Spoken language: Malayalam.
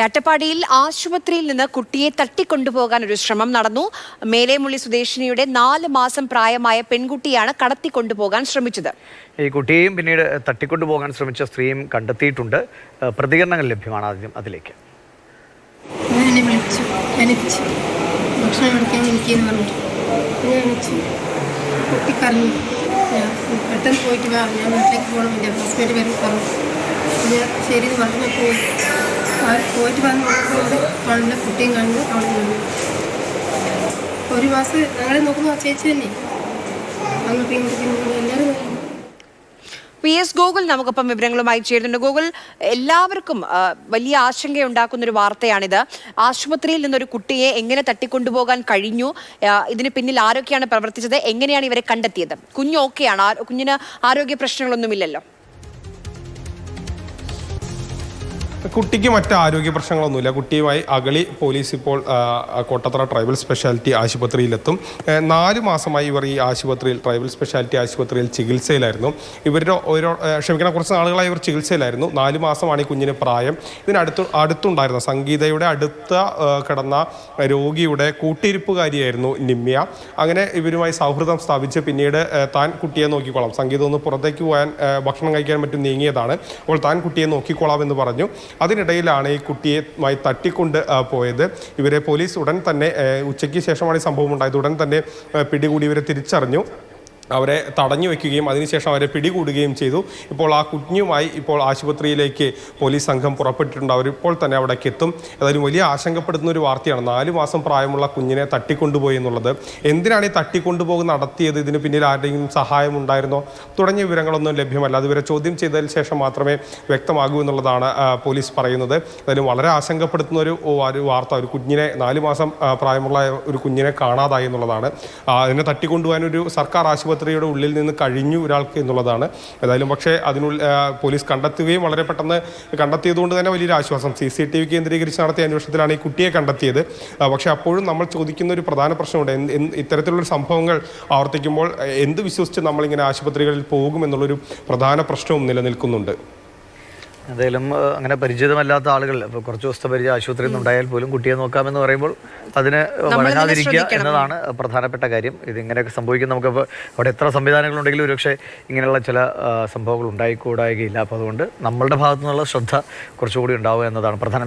അട്ടപ്പാടിയിൽ ആശുപത്രിയിൽ നിന്ന് കുട്ടിയെ തട്ടിക്കൊണ്ടുപോകാൻ ഒരു ശ്രമം നടന്നു. മേലേമുള്ളി സ്വദേശിനിയുടെ നാല് മാസം പ്രായമായ പെൺകുട്ടിയാണ് കടത്തിക്കൊണ്ടുപോകാൻ ശ്രമിച്ചത്. ഈ കുട്ടിയെയും പിന്നീട് തട്ടിക്കൊണ്ടുപോകാൻ ശ്രമിച്ച സ്ത്രീയും കണ്ടെത്തിയിട്ടുണ്ട്. പ്രതികരണങ്ങൾ ലഭ്യമാണ് ആദ്യം അതിലേക്ക്. കുട്ടി കരഞ്ഞു. പെട്ടെന്ന് പോയിട്ട് ഞാൻ വീട്ടിലേക്ക് പോകണം. എന്റെ ഹസ്ബൻഡ് വരും പറഞ്ഞു. ഞാൻ ശരി പറഞ്ഞു. പോയി. ആ പോയിട്ട് വന്ന് അവളുടെ കുട്ടിയും കണ്ട് അവൾ നിന്നു. ഒരു മാസം നോക്കുന്ന ചേച്ചി തന്നെ. അങ്ങോട്ടും ഇങ്ങോട്ടും എല്ലാവരും നോക്കി പി എസ് ഗോകുൽ നമുക്കൊപ്പം വിവരങ്ങളുമായി ചേരുന്നുണ്ട്. ഗോകുൽ എല്ലാവർക്കും വലിയ ആശങ്കയുണ്ടാക്കുന്ന ഒരു വാർത്തയാണിത്. ആശുപത്രിയിൽ നിന്നൊരു കുട്ടിയെ എങ്ങനെ തട്ടിക്കൊണ്ടുപോകാൻ കഴിഞ്ഞു? ഇതിന് പിന്നിൽ ആരൊക്കെയാണ് പ്രവർത്തിച്ചത്? എങ്ങനെയാണ് ഇവരെ കണ്ടെത്തിയത്? കുഞ്ഞ് ഓക്കെയാണ്? കുഞ്ഞിന് ആരോഗ്യ പ്രശ്നങ്ങളൊന്നുമില്ലല്ലോ. കുട്ടിക്ക് മറ്റ് ആരോഗ്യ പ്രശ്നങ്ങളൊന്നുമില്ല. കുട്ടിയുമായി അഗളി പോലീസ് ഇപ്പോൾ കോട്ടത്തറ ട്രൈബൽ സ്പെഷ്യാലിറ്റി ആശുപത്രിയിലെത്തും. നാല് മാസമായി ഇവർ ഈ ആശുപത്രിയിൽ ട്രൈബൽ സ്പെഷ്യാലിറ്റി ആശുപത്രിയിൽ ചികിത്സയിലായിരുന്നു. ഇവരുടെ ഒരു ക്ഷമിക്കണം കുറച്ച് നാളുകളായി ഇവർ ചികിത്സയിലായിരുന്നു. നാല് മാസമാണ് ഈ കുഞ്ഞിന് പ്രായം. ഇതിനടുത്ത് അടുത്തുണ്ടായിരുന്ന സംഗീതയുടെ അടുത്ത കിടന്ന രോഗിയുടെ കൂട്ടിരിപ്പുകാരിയായിരുന്നു നിമ്യ. അങ്ങനെ ഇവരുമായി സൗഹൃദം സ്ഥാപിച്ച് പിന്നീട് താൻ കുട്ടിയെ നോക്കിക്കോളാം സംഗീതം ഒന്ന് പുറത്തേക്ക് പോകാൻ ഭക്ഷണം കഴിക്കാൻ മറ്റും നീങ്ങിയതാണ്. അപ്പോൾ താൻ കുട്ടിയെ നോക്കിക്കോളാം എന്ന് പറഞ്ഞു. അതിനിടയിലാണ് ഈ കുട്ടിയുമായി തട്ടിക്കൊണ്ട് പോയത്. ഇവരെ പോലീസ് ഉടൻ തന്നെ ഉച്ചയ്ക്ക് ശേഷമാണ് ഈ സംഭവം ഉണ്ടായത്. ഉടൻ തന്നെ പിടികൂടി ഇവരെ തിരിച്ചറിഞ്ഞു. അവരെ തടഞ്ഞു വെക്കുകയും അതിനുശേഷം അവരെ പിടികൂടുകയും ചെയ്തു. ഇപ്പോൾ ആ കുഞ്ഞുമായി ഇപ്പോൾ ആശുപത്രിയിലേക്ക് പോലീസ് സംഘം പുറപ്പെട്ടിട്ടുണ്ട്. അവരിപ്പോൾ തന്നെ അവിടേക്ക് എത്തും. ഏതായാലും വലിയ ആശങ്കപ്പെടുത്തുന്ന ഒരു വാർത്തയാണ് നാല് മാസം പ്രായമുള്ള കുഞ്ഞിനെ തട്ടിക്കൊണ്ടുപോയി എന്നുള്ളത്. എന്തിനാണ് ഈ തട്ടിക്കൊണ്ടുപോകുന്ന നടത്തിയത്? ഇതിന് പിന്നിൽ ആരുടെയും സഹായം ഉണ്ടായിരുന്നോ? തുടങ്ങിയ വിവരങ്ങളൊന്നും ലഭ്യമല്ല. അതുവരെ ചോദ്യം ചെയ്തതിന് ശേഷം മാത്രമേ വ്യക്തമാകൂ എന്നുള്ളതാണ് പോലീസ് പറയുന്നത്. ഏതായാലും വളരെ ആശങ്കപ്പെടുത്തുന്ന ഒരു വാർത്ത ഒരു കുഞ്ഞിനെ നാല് മാസം പ്രായമുള്ള ഒരു കുഞ്ഞിനെ കാണാതായി എന്നുള്ളതാണ്. അതിനെ തട്ടിക്കൊണ്ടുപോകാൻ ഒരു സർക്കാർ ആശുപത്രിയുടെ ഉള്ളിൽ നിന്ന് കഴിഞ്ഞു ഒരാൾക്ക് എന്നുള്ളതാണ്. ഏതായാലും പക്ഷേ അതിനുള്ളിൽ പോലീസ് കണ്ടെത്തുകയും വളരെ പെട്ടെന്ന് കണ്ടെത്തിയതുകൊണ്ട് തന്നെ വലിയൊരു ആശ്വാസം. സി സി ടി വി കേന്ദ്രീകരിച്ച് നടത്തിയ അന്വേഷണത്തിലാണ് ഈ കുട്ടിയെ കണ്ടെത്തിയത്. പക്ഷേ അപ്പോഴും നമ്മൾ ചോദിക്കുന്ന ഒരു പ്രധാന പ്രശ്നമുണ്ട്. ഇത്തരത്തിലുള്ള സംഭവങ്ങൾ ആവർത്തിക്കുമ്പോൾ എന്ത് വിശ്വസിച്ച് നമ്മളിങ്ങനെ ആശുപത്രികളിൽ പോകുമെന്നുള്ളൊരു പ്രധാന പ്രശ്നവും നിലനിൽക്കുന്നുണ്ട്. എന്തായാലും അങ്ങനെ പരിചിതമല്ലാത്ത ആളുകൾ ഇപ്പോൾ കുറച്ച് ദിവസത്തെ പരിചയം ആശുപത്രിയിൽ നിന്നുണ്ടായാൽ പോലും കുട്ടിയെ നോക്കാമെന്ന് പറയുമ്പോൾ അതിന് വഴങ്ങാതിരിക്കുക എന്നതാണ് പ്രധാനപ്പെട്ട കാര്യം. ഇതിങ്ങനെയൊക്കെ സംഭവിക്കും നമുക്ക് അവിടെ എത്ര സംവിധാനങ്ങളുണ്ടെങ്കിലും ഒരുപക്ഷെ ഇങ്ങനെയുള്ള ചില സംഭവങ്ങൾ ഉണ്ടായിക്കൂടായികയില്ല. അപ്പോൾ അതുകൊണ്ട് നമ്മളുടെ ഭാഗത്തു നിന്നുള്ള ശ്രദ്ധ കുറച്ചുകൂടി ഉണ്ടാവുക എന്നതാണ് പ്രധാന